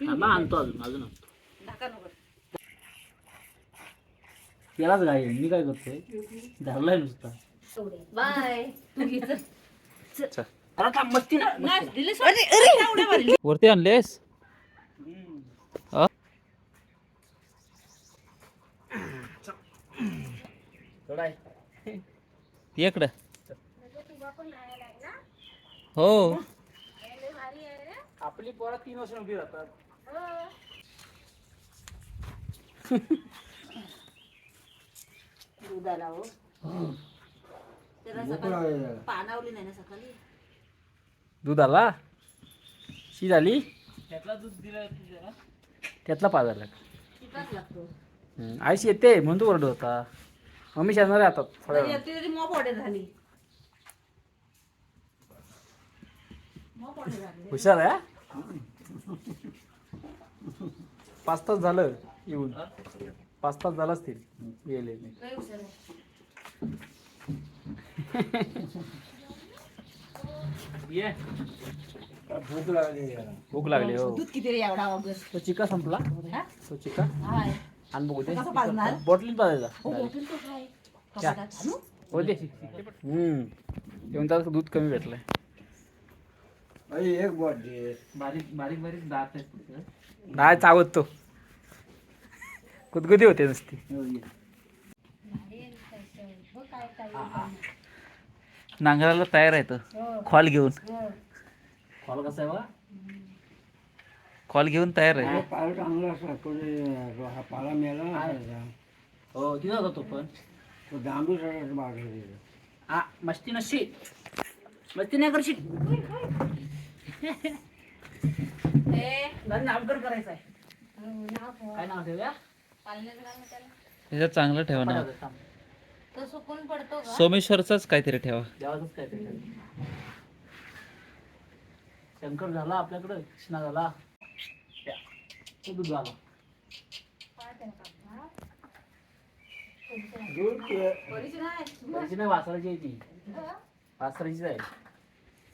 थांबा आणतो अजून अजून आणतो. ढाका नको. त्यालाच घाई आहे. मी काय करतोय? धरलाय नुसता. बाय. अरे थांब, मस्ती ना. वरती आणलेस? अ? थोडा आहे. ये इकडं हो. आपली पोरं तीन वर्ष उभी राहतात दुधाला हो. त्याला सकाळी पानावली नाही ना सकाळी? दूध आला शी झाली? त्यातला दूध दिलं त्यातला लागतो. आईशी येते म्हणून तू ओरडत होता. मम्मी शेजारी राहतात थोड्या तरी वेळात. ती तरी मॉप ऑर्डर झाली. मॉप ऑर्डर झाली. हुशार आहे हा? पाच तास झालं येऊन. पाच तास झालं असतील. गेले आहे. ये. भूक लागली हो. दूध किती रे एवढा ऑगस्ट तो चिका संपला? हा? तो चिका? हाय. आण बघू दे. कसा पाजणार? बॉटलीत हो पाजायचा बॉटल तो हाय. आणू? हो दे. हम्म. दूध कमी भेटलंय. एक बॉट दे बारीक बारीक बारीक दात आहेत. फक्त. नाही चावत तो. कुदकुदी होते नुसती. हो. नांगराला तयार आहे तो. खॉल घेऊन. फॉल कसा आहे बा कॉल घेऊन तयार आहे. पाला चांगला असला कोणी हा पाला मेला. हो किती होता तो पण. तो दांडू सगळ्यात मागे हा मस्ती नशी. मस्ती नाही करशील. नामकरण करायचं आहे काय नाव ठेवूया? त्याच्यात चांगलं ठेवा ना. थांब. तो सुकून पडतो का? सोमेश्वरचाच काहीतरी ठेवा. देवाचंच काय ते शंकर झाला आपल्याकडं कृष्णा झाला. त्या. तो दूध झाला दूध त्याची नाही वासराची आहे ती. वासराचीच आहे.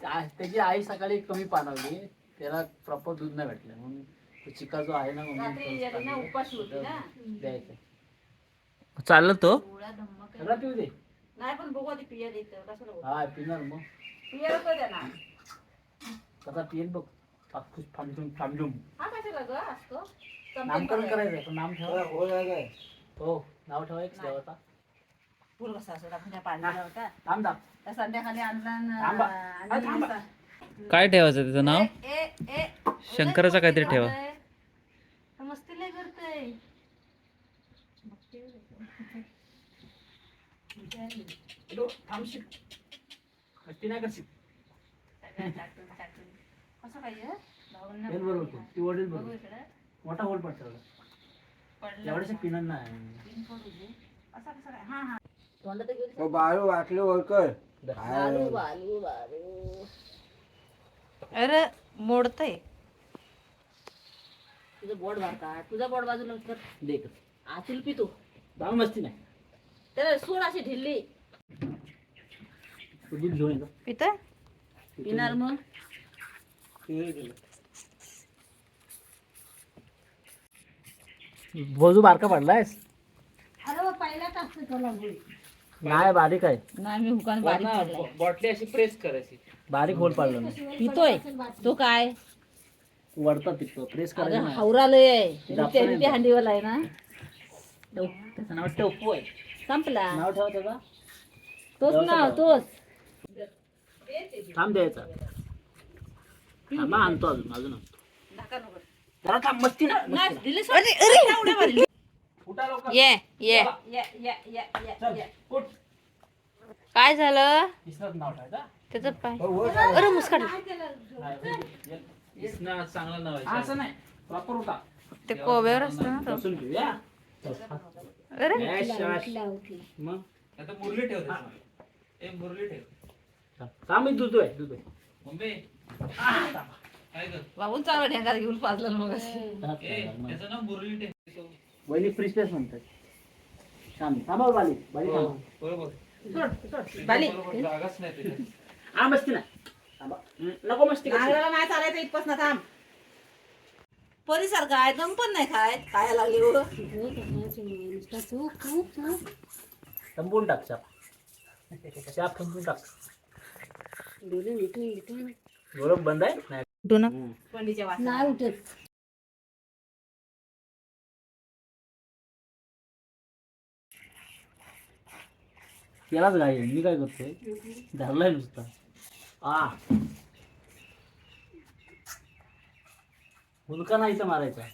त्या- त्याची आई सकाळी कमी पाणवली त्याला प्रॉपर दूध नाही भेटलं. म्हणून चिका जो आहे ना उपाशी होती ना. चाललं द्यायचं. तो. सगळं पिऊ दे. नाही पण बघू आधी पिया देत कसं होतं. हा पिणार मग. पिया नको द्या ना कसा पिईल बघ. फाटफूस फांडून फांडून हा कशाला ग? असतो. नामकरण करायचं पण नाम ठेवा. हो लागलाय. हो नाव ठेवायचं देवाचा. आपण त्या होता. संध्याकाळी आणला थांबा. आणि काय ठेवायचं त्याचं नाव? ए, ए, ए, शंकराचं काहीतरी ठेवा. झालंय. मस्ती लय करतोय थांबशील नाही करशील कसं पाहिजे भाऊंना हेल बरोबर तू. ती वडील बघू बरोबर इकडे. मोठा होल पडतो पडलं. एवढ्याशा पिणार नाही तीन पडू दे. असं कसं काय? हा, हा. तोंडात घेऊ दे. तो बाळू वाटलं ओळखर बालू, बालू, बालू. अरे मोडतय तुझं बोट बार का तुझा बोट बाजूला कर देख आतील पितो जाऊ मस्ती नाही त्याला सोड अशी ढिल्ली तू दूध घेऊन येतो पितोय पिणार मग बोजू बारका पडलायस अरे तुला नाही बारीक आहे. नाही मी हुकान बारीक पडलाय. बॉटली अशी प्रेस करायची बारीक होल पडला नाही पितोय. तो काय? वरता पिकतो प्रेस करायचं नाही. हावरा लय आहे नाही ती हंडीवाला आहे ना? टोप. त्याचं नाव टोपू आहे. संपला. नाव ठेवा त्याचा तोच नाव तोच. थांब द्यायचा. थांबा आणतो अजून अजून आणतो. जरा थांब मस्ती ना नाही दिले सोड. उठा लवकर. ये ये. या, या, या, या, चल या. उठ. काय झालं? इसनाच नाव ठेवायचा त्याचं पाय. अरे मुस्काट चांगलं नाव हा, असं नाही प्रॉपर उठा. ते कोब्यावर असतं ना तो. बसून घेऊया अरे. यश, यश. मग? आता मुरली ठेव ए मुरली ठेव. का मी दुधोय दुधोय मम्मी. काय कर बाबून चालू घेऊन पाजलं मग. त्याचं नाव मुरली ठेव. वहिनी फ्री स्पेस म्हणतात बाली बाली थांबा बरोबर. सोड, सोड. बाली. बरोबर जागाच नाही त्याच्यात हा मस्ती थांबा हं, नको मस्ती करू. नांगराला नाही चालायचं इथपास ना थांब. पोरीसारखा आहे दम पण नाही खाय खायला लागली हो. संपून टाक चाप चाप संपून टाक गौरव बंद आहे नाही उठू ना पंडीच्या वास नाही उठत त्यालाच घाई आहे. मी काय करतोय धरलाय नुसता आ हुलका नाही इथं मारायचा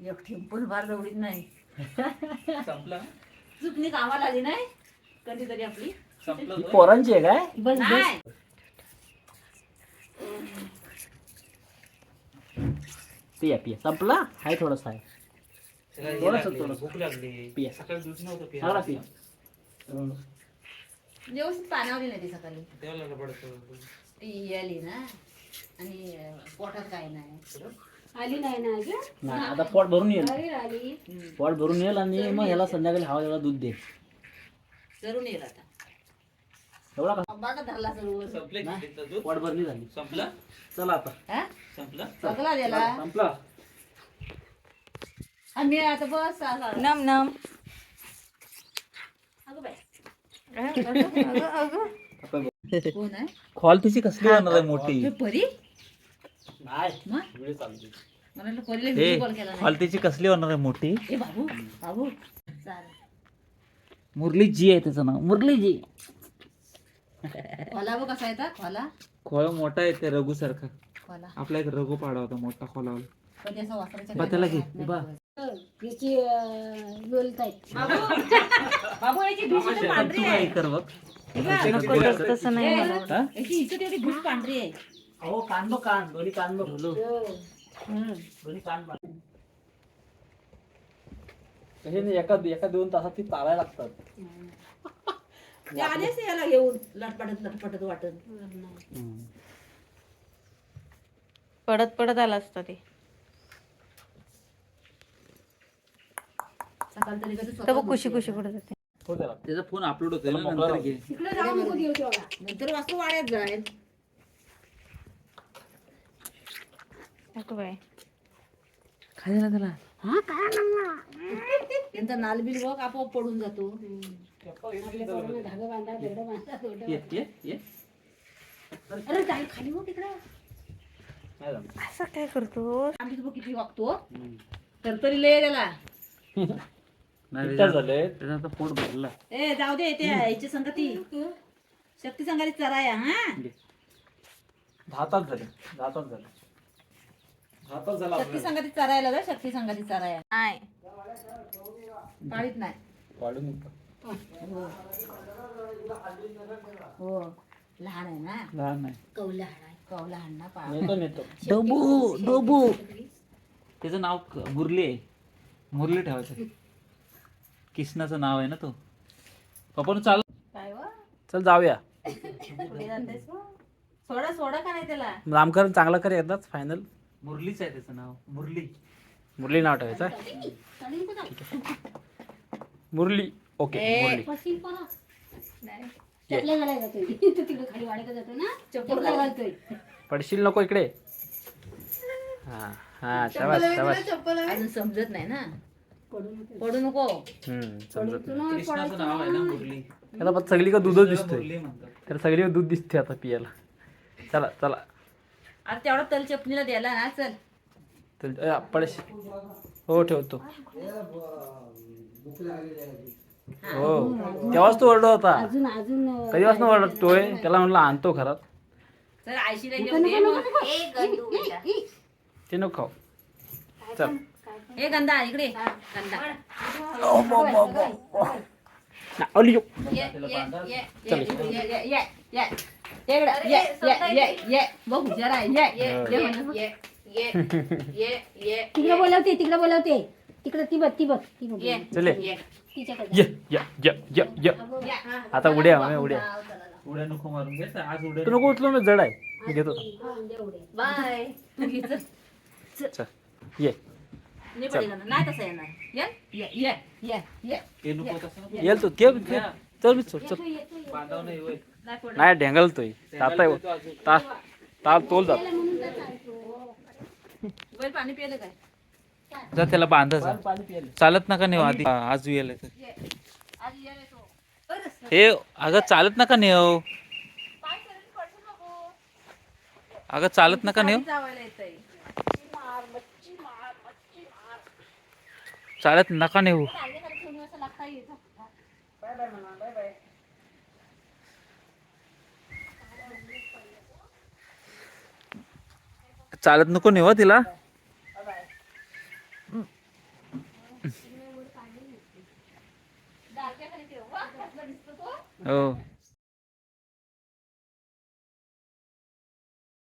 एक टिंपल बार दवडीत नाही. संपला? चुकणी कामाला आली नाही? कधीतरी आपली. पोरांची आहे काय? बस बस. नाही. पिया पिया. संपला? हाय थोडासा आहे थोडंसं, थोडंसं. भूक लागली. पिया. सकाळी दूध नव्हतं सगळा पिया. पिया व्यवस्थित पानावली नाही ती सकाळी. ती आली ना. आणि अं, पोटात काय नाही. आली नाही ना अजून? नाही आता पोट भरून येईल. अरे आली. पोट भरून येईल आणि मग ह्याला संध्याकाळी हवा याला दूध दे. करून येईल आता. एवढा का? बघा धरला सर्व संपले नाही. की तिथलं दूध? पोट भरणी झाली. संपला? चला आता. हा? संपला? सगळा दिला संपला. आणि आता बस असा- नम नम. अगं बाई, अगं अगं कोण आहे? कॉल तिची कसली होणार आहे मोठी? हे परी? मग? व्हिडिओ चालू आहे. मला वाटलं परीला व्हिडिओ कॉल केला नाही. कॉल तिची कसली होणार आहे मोठी? ए बाबू बाबू. चालेल. मुरली जी आहे त्याचं नाव. मुरली जी. खोला बघ कसा येतात खोला. खोळ मोठा आहे ते रघु सारखा. खोला. आपला एक रघु पाडा होता मोठा खोला बा त्याला घे, नाही बा. बघायचं. याची बोलतायत बाबू. याची आहे. कर बघ. हे? याची पांढरी आहे. अहो कान बघ कान दोन्ही कान बघ दोन्ही कान कसे नाही एका एका दोन तासात ती चालायला लागतात. ते आलेच याला घेऊन. लटपटत लटपटत वाटत. पडत पडत आला असता ते. सकाळ तरी कधी तर स्वतः बघ खुशी खुशी कुठे जाते हो त्याचा फोन अपलोड ना त्याला नंतर घे. तिकडे जाऊ नको तेवढा. नंतर वास्तू वाड्यात जाईल. बाय खायला त्याला त्यांचा नालबिल बघ आपोआप पडून जातो आपल्या पोरांना धागा बांधा दगड बांधा दगड ये ये ये अरे खाली हो तिकडं नाही जमत. असं काय करतोस आम्ही बघ किती वागतो तर तरी लय त्याला नाही किती त्याचा झाले त्याचा आता पोट भरला ए जाऊ दे ते याची संगती शक्ती संगारी चराया हा दहा तास झाले दहा तास झाले झाला शक्ती संगाती चरायला जा शक्ती संगाती चराया नाही. पाळीत नाही. वाढून हो. लहान आहे ना? लहान नाही कौला हाणाय कव लहान ना नेतो. नेतो डबू डबू. त्याचं नाव क- मुरली आहे. मुरली ठेवायचं. किसनाचं नाव आहे ना तो. पप्पा चाल. काय व? चल जाऊया. पुढे जातेस व? सोडा सोडा का नाही त्याला? नामकरण चांगलं कर एकदाच फायनल मुरलीच आहे त्याचं नाव. मुरली. मुरली नाव ठेवायचं जाऊ. मुरली. ओके ए. मुरली. पशील परा चपल्या घालायला जातोय. तो तिकडे खाली वाढत जातो ना? चपल्या घालतोय. पडशील नको इकडे. हा हा शाबास शाबास अजून समजत नाही ना? पडू नको पडू नको. हम्म समजत कृष्णाचं नाव आहे ना मुरली. त्याला पण सगळीकडे दूधच दिसतोय. मुरली म्हणतात. त्याला सगळीकडे दूध दिसते आता पियाला. चला चला. आता तेवढा तल चपणीला द्यायला ना चल. ए, पडश हो ठेवतो. हो. तेव्हाच तो ओरडत होता. अजून अजून अं, कधीपासून ओरडतोय? त्याला म्हणलं आणतो घरात. चल आयशीला घेऊन मग. ते नको खाऊ. चल. ए गंदा इकडे. ये. गंदा. ना, अली यो. ये, ये, ये, ये, ये, ये, ये, ये. ये इकडं, ये, ये, ये, ये. हुशार आहे. ये, ये, ये म्हणलं बघ. तिकडे बोलवते तिकडे बोलवते तिकडे ती बघ ती बघ ती बघ ये, चले ये. ये ये ये ये ये आता उड्या उड्या उड्या नको मारून घे आज उड्या तू नको उचलू ना जड आहे मी घेतो बाय चल. चल ये नाही पडेल ना. नाही तसं येणार ये, ये, ये, ये, ये. ते नको तसं येल तू घे. चल मी सोड चल बांधाव नाही होय नाही ढेंगलतोय. ताता ता ताल तोल जात. म्हणून तर चालतो बैल पाणी पिलं काय? जा त्याला बांधा जा. पाणी- पाणी प्यायला चालत नका नेऊ आधी. हा, आज येईल आज ये रे तो. अरे, हे अगं चालत नका बाबू. अगं चालत नका येतंय. चालत नका नेऊ रांगेखाली ठेवून असं लागता येतं. चालत नको नेवा तिला.